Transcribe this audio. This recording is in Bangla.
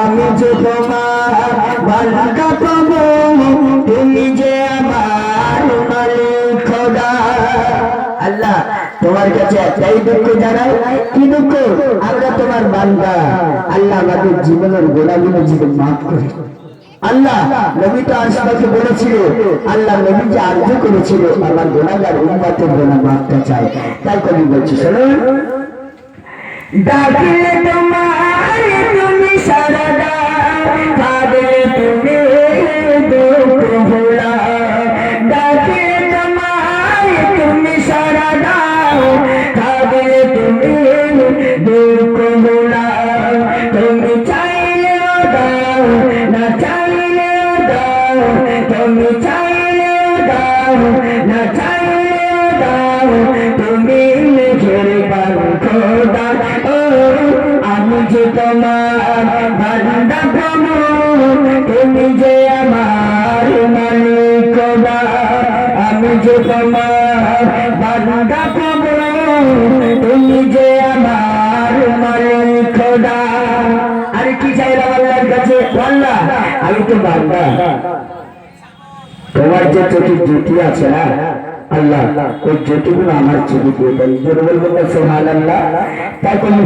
আমি যে তোমার তুমি যে আমার আল্লাহ, তোমার কাছে একটাই দুঃখ জানাই। কি দুঃখ? আমরা তোমার বান্দা। আল্লাহ আমাদের জীবনের গোলাগুলো জীবন মাফ করে আল্লাহ, নবী তো আশপাশে বলেছিল, আল্লাহ নবী যে আর্য করেছিল, আমার গোলাগার উন্মাতের গোলা মাফটা চাই। তাই কবি বলছি শুনুন ডাকলে তোমার তুমি সারদা কাঁদলে তুমি দুঃখ ভোলা। ডাকলে তোমার তুমি সারদা কাঁদলে তুমি দুঃখ ভোলা। তুমি চাইলেও দাও, না চাইলেও দাও, তুমি চাইলেও দাও, না চাইলেও দাও আমি তোমার বান্দা তুমি যে আমার মালিক আমি যে তোমার বান্দা তুমি যে আমার মালিক আরে কি চাইলাম আল্লাহর কাছে আল্লাহ আমি তো বান্দা তোমার যে চোখের জ্যোতি আছে না? আল্লাহ, ওই জ্যোতিগুলো আমার চোখে দিয়ে দেন। জোর বলব সোহান আল্লাহ তাই কোনো